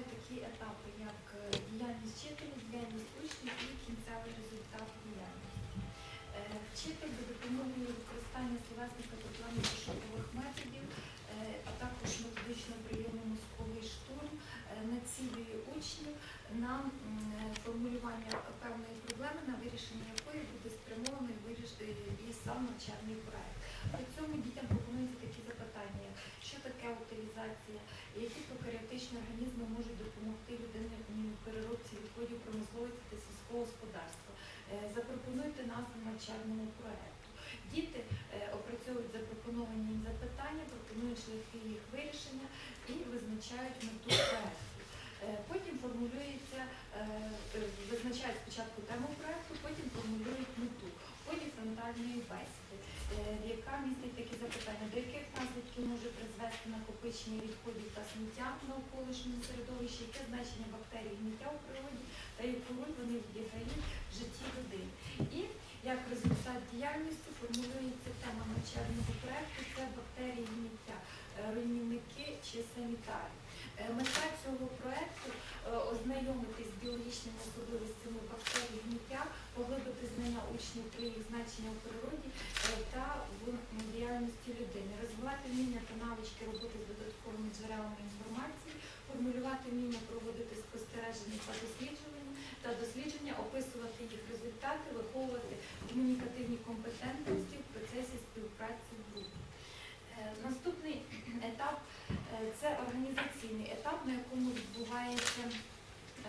розглядаю такі етапи, як е, діяльність вчителя, діяльність учнів і кінцевий результат діяльності. Е, Вчитель за допомогою використання словесника та плану пошукових методів, е, а також методично прийому мозковий штурм, націлює учнів на формулювання певної проблеми, на вирішення якої буде спрямований і сам навчальний проект. При цьому дітям пропонуються такі запитання, що таке утилізація, які прокаріотичні організми можуть допомогти людині в переробці відходів промисловості та сільського господарства. Е, Запропонуйте назву навчальному проекту. Діти е, опрацьовують запропоновані їм запитання, пропонують шляхи їх вирішення і визначають мету проекту. Е, Потім формулюється, визначають спочатку тему проекту, потім формулюють мету ході фронтальної бесіди, е, яка містить такі запитання, до яких наслідків може призвести накопичення відходів та сміття в навколишньому середовищі, яке значення бактерій гниття у природі та яку роль вони відіграють в житті людини. І як результат діяльності формулюється тема навчального проекту це бактерії гниття, е, руйнівники чи санітарі. Е, Мета цього проекту е, ознайомитись з біологічними особливостями бактерій гниття, поглибити знання учнів про їх значення в природі е, та в діяльності людини, розвивати вміння та навички роботи з додатковими джерелами інформації, формулювати вміння проводити спостереження та дослідження та дослідження, описувати їх результати, виховувати комунікативні компетентності в процесі співпраці в групі. Е, Наступний етап е, це організаційний етап, на якому відбувається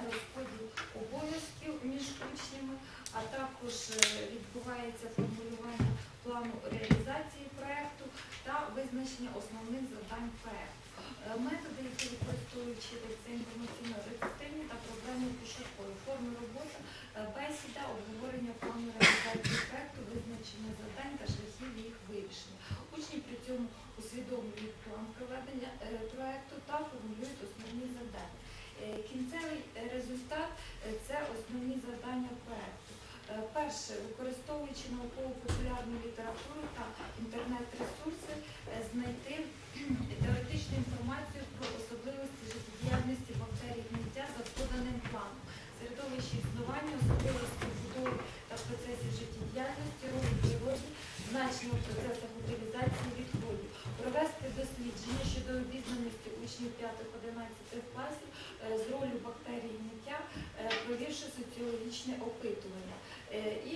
розподіл обов'язків між учнями, а також е, відбувається формулювання плану реалізації проєкту та визначення основних завдань проекту. Е, Методи, які використовують це інформаційно-рецептивні та проблемні пошукові форми роботи, е, бесіда, обговорення плану реалізації проекту, визначення завдань та шляхів їх вирішення. Учні при цьому усвідомлюють план проведення е, проекту та формулюють основні завдання. Е, Кінцевий е, результат е, це основні завдання проекту. Е, Перше, використовуючи науково-популярну літературу та інтернет-ресурси, е, знайти теоретичну інформацію про особливості життєдіяльності бактерій гниття за поданим середовище існування, особливості будови та процесів життєдіяльності, ролі природі, значення в процесах утилізації відходів, провести дослідження щодо обізнаності учнів 5-11 класів е, з ролью бактерій гниття, е, провівши соціологічне опитування е, і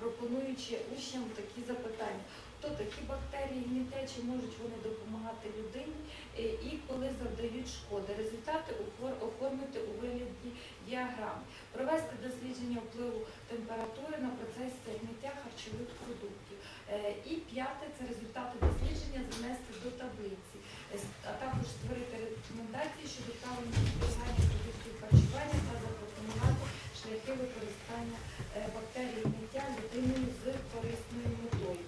пропонуючи учням такі запитання. Хто такі бактерії гниття, чи можуть вони допомагати людині і коли завдають шкоди. Результати оформити у вигляді діаграм, провести дослідження впливу температури на процес гниття харчових продуктів. Е, І п'яте це результати дослідження занести до таблиці, Е, а також створити рекомендації щодо правильного зберігання продуктів харчування та запропонувати шляхи використання е, бактерій гниття людиною з корисною метою.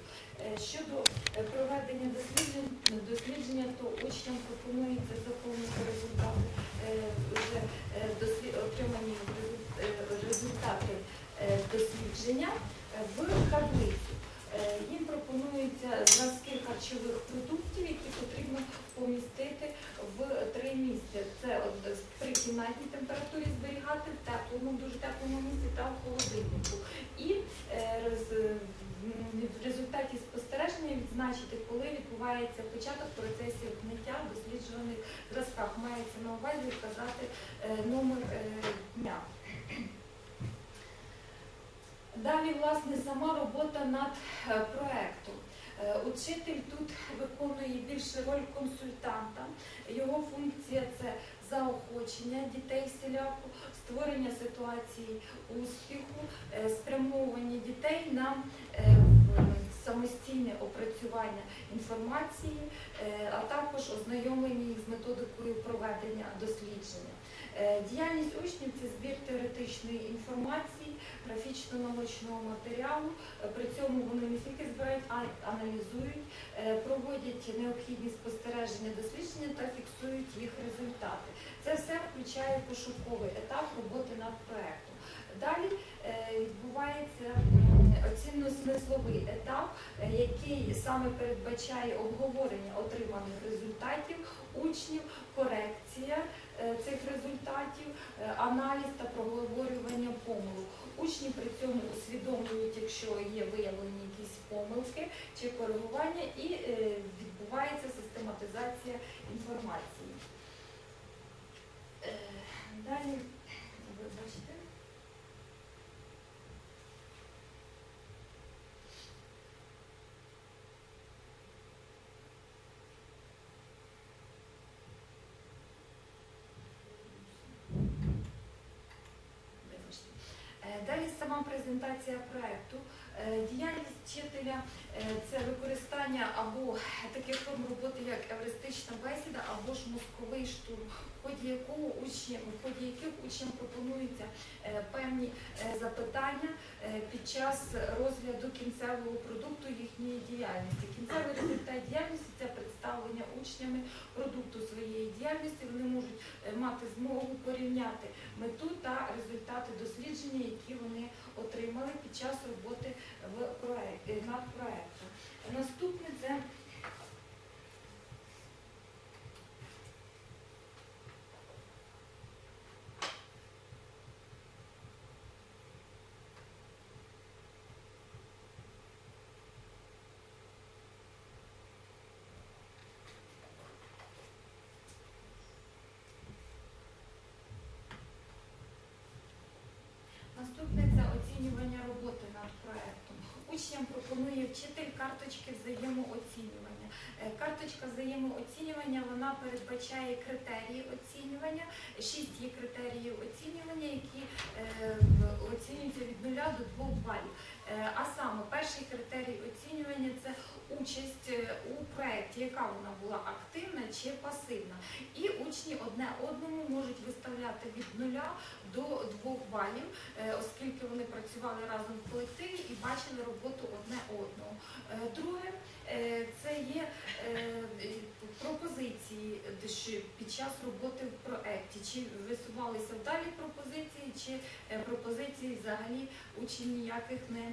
Щодо проведення досліджень, дослідження, то учням пропонується заповнити результати е, вже е, дослі- отримані резу- е, результати е, дослідження е, в таблицю. Е, Їм пропонується зразки харчових продуктів, які потрібно помістити в три місця. Це при кімнатній температурі зберігати в теплому, дуже теплому місці та в холодильнику. І е, роз- в результаті спостереження відзначити, коли відбувається початок процесів гниття в досліджуваних зразках. Мається на увазі вказати е, номер е, дня. Далі, власне, сама робота над е, проектом. Е, Учитель тут виконує більше роль консультанта. Його функція це заохочення дітей селяку, створення ситуації успіху, е, спрямовування дітей на е, самостійне опрацювання інформації, е, а також ознайомлення їх з методикою проведення дослідження. Діяльність учнів це збір теоретичної інформації, графічно-научного матеріалу. Е, При цьому вони не тільки збирають, а й аналізують, е, проводять необхідні спостереження, дослідження та фіксують їх результати. Це все включає пошуковий етап роботи над проектом. Далі е, відбувається оцінно-смисловий етап, який саме передбачає обговорення отриманих результатів учнів, корекція цих результатів, аналіз та проговорювання помилок. Учні при цьому усвідомлюють, якщо є виявлені якісь помилки чи коригування, і е, відбувається систематизація інформації. Е, Далі, ви бачите. Вибачте. Е, Далі сама презентація проекту. Е, Діяльність вчителя е, це використання або таких як евристична бесіда, або ж мозковий штурм, в ході якого учням, в ході яких учням пропонуються е, певні е, запитання е, під час розгляду кінцевого продукту їхньої діяльності. Кінцевий результат діяльності це представлення учнями продукту своєї діяльності. Вони можуть мати змогу порівняти мету та результати дослідження, які вони отримали під час роботи в проект, над проектом. Наступне це Наступне це оцінювання роботи над проектом. Учням пропонує вчитель карточки взаємооцінювання. Е, Карточка взаємооцінювання вона передбачає критерії оцінювання. Шість є критеріїв оцінювання, які е, оцінюються від нуля до двох балів. Е, А саме перший критерій оцінювання це участь е, у проєкті, яка вона була активна чи пасивна. І учні одне одному можуть виставляти від нуля до двох балів, е, оскільки вони працювали разом в колективі і бачили роботу одне одного. Друге, це є пропозиції під час роботи в проєкті, чи висувалися вдалі пропозиції, чи пропозиції взагалі учень ніяких не,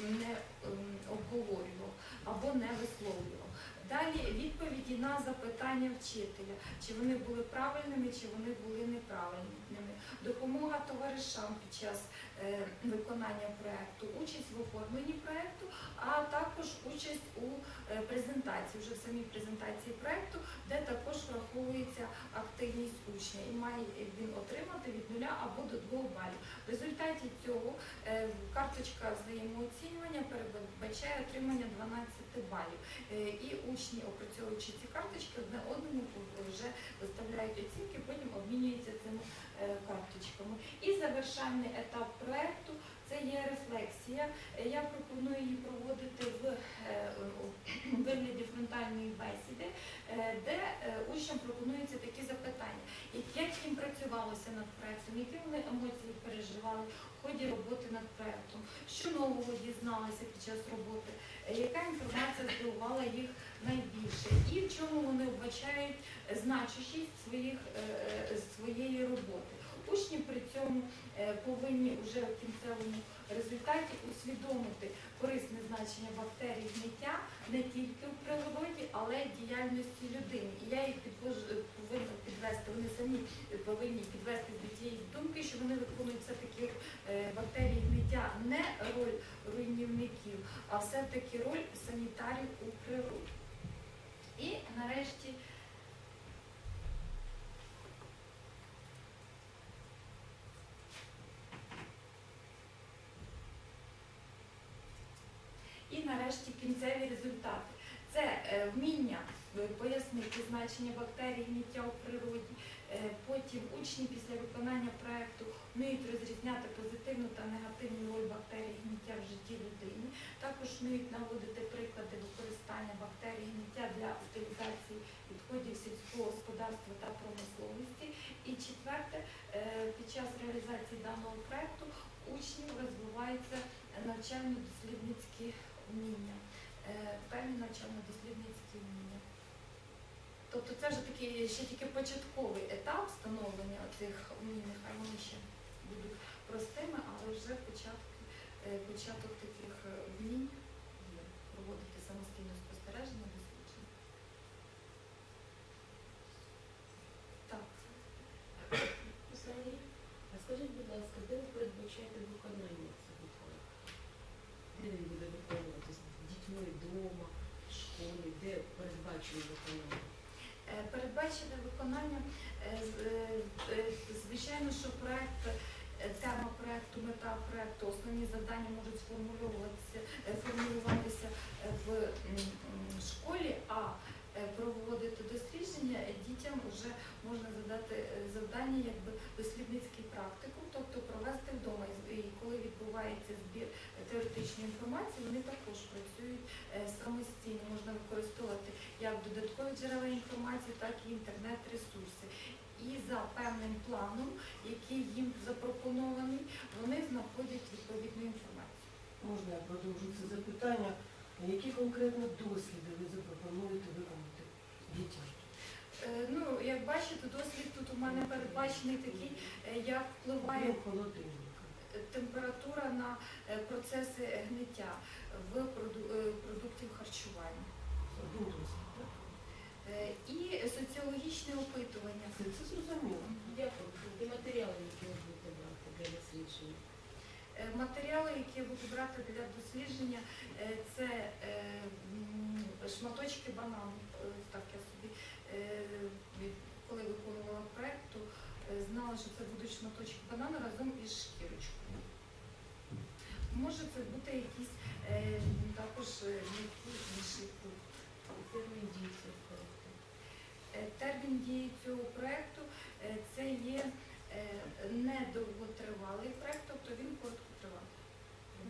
не ем, обговорював або не висловлював. Далі відповіді на запитання вчителя, чи вони були правильними, чи вони були неправильними. Допомога товаришам під час е, виконання проекту, участь в оформленні проекту, а також участь у е, презентації, вже в самій презентації проекту, де також враховується активність учня і має він отримати від нуля або до двох балів. В результаті цього е, карточка взаємооцінювання передбачає отримання 12 балів. Е, І учні, опрацьовуючи ці карточки, одне одному вже виставляють оцінки, потім обмінюються цими е, карточками. І завершальний етап проекту це є рефлексія. Е, Я пропоную її проводити в вигляді фронтальної бесіди, де учням пропонуються такі запитання, як- їм працювалося над проектом, які вони емоції переживали в ході роботи над проектом, що нового дізналися під час роботи, яка інформація здивувала їх найбільше, і в чому вони вбачають значущість своїх, е, е, своєї роботи. Учні при цьому е, повинні вже в кінцевому результаті усвідомити корисне значення бактерій гниття не тільки в природі, але й діяльності людини. І я їх повинна підвести, вони самі повинні підвести до тієї думки, що вони виконують все-таки е, бактерії гниття не роль руйнівників, а все-таки роль санітарів у природі. І нарешті І нарешті кінцеві результати. Це е, вміння е, пояснити значення бактерій гниття у природі. Е, Потім учні після виконання проекту вміють розрізняти позитивну та негативну роль бактерій гниття в житті людини. Також вміють наводити приклади використання бактерій гниття для утилізації відходів сільського господарства та промисловості. І четверте, е, під час реалізації даного проекту учнів розвиваються навчально-дослідницькі вміння, е, певні навчально-дослідницькі вміння. Тобто це вже такий ще тільки початковий етап встановлення цих вмінь, нехай вони ще будуть простими, але вже початки е, початок таких е, вмінь є, проводити самостійне спостереження дослідження. Так. Сергій, скажіть, будь ласка, де ви передбачаєте виконання цього проекту? Де він буде виконуватися? Дітьми вдома, в школі, де передбачено виконання? Е, виконання, е, е, е, звичайно, що проект, тема проекту, мета проекту, основні завдання можуть сформулюватися, формулюватися в школі, а проводити дослідження дітям вже можна задати завдання якби дослідницький практикум, тобто провести вдома. І коли відбувається теоретичної інформації, вони також працюють е, самостійно, можна використовувати як додаткові джерела інформації, так і інтернет-ресурси. І за певним планом, який їм запропонований, вони знаходять відповідну інформацію. Можна я продовжу це запитання? Які конкретно досліди ви запропонуєте виконати дітям? Е, Ну, як бачите, досвід тут у мене передбачений такий, е, як впливає Крім холодильника. е, температура на е, процеси гниття в е, продуктів харчування. Е, І соціологічне опитування. Це, це зрозуміло. Дякую. Ті матеріали, які ви будете брати для дослідження. Е, Матеріали, які я буду брати для дослідження, е, це е, шматочки банану. Е, Так я собі, е, коли виконувала то е, знала, що це будуть шматочки банану разом із шкірочкою. Може це бути якийсь е, також фрукт. І термін дії цього проекту. Е, Термін дії цього проекту е, це є недовготривалий проект, тобто він короткотривалий.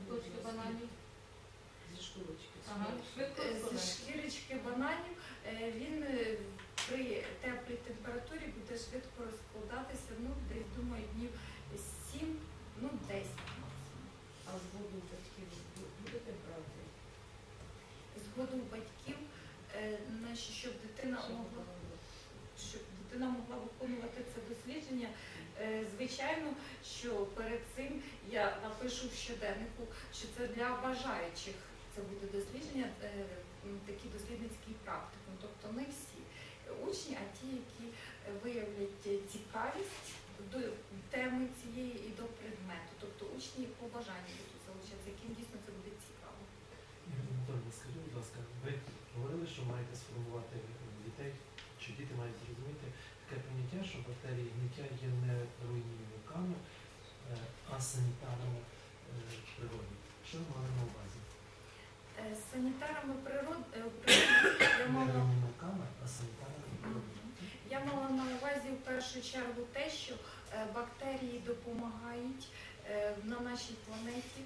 Шматочки бананів зі шкурочки. Ага, швидко Е, З шкірочки бананів він е, при теплій температурі буде швидко розкладатися, ну, десь, думаю, днів 7, ну, 10 максимум. А згоду батьків ви будете брати? Згоду батьків, е, щоб дитина могла, щоб дитина могла виконувати це дослідження. Е, Звичайно, що перед цим я напишу в щоденнику, що це для бажаючих. Це буде дослідження, е, м, такий дослідницький практикум. Тобто не всі учні, а ті, які виявлять цікавість до теми цієї і до предмету. Тобто учні по бажанню будуть залучатися, яким дійсно це буде цікаво. Скажіть, будь ласка, ви говорили, що маєте сформувати е, дітей, чи діти мають зрозуміти таке поняття, що бактерії гниття є не руйнівниками, е, а санітарами е, природи. Що ви мали на увазі? Санітарами природи Не мала а санітарами природи. Я мала на увазі в першу чергу те, що бактерії допомагають на нашій планеті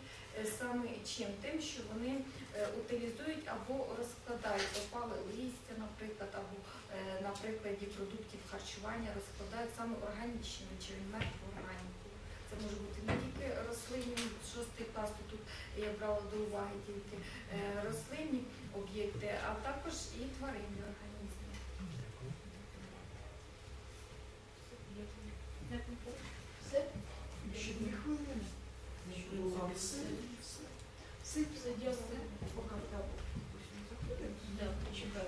саме чим? Тим, що вони е, утилізують або розкладають опали листя, наприклад, або е, на прикладі продуктів харчування розкладають саме органічні речові, мертву органіку. Це може бути не тільки рослинні, шостий клас, тут я брала до уваги тільки е, рослинні об'єкти, а також і тваринні організми. Дякую. Все? Ще дві хвилини. Дякую. Все, Сыпь, зайдем, пока там. Да, почекай,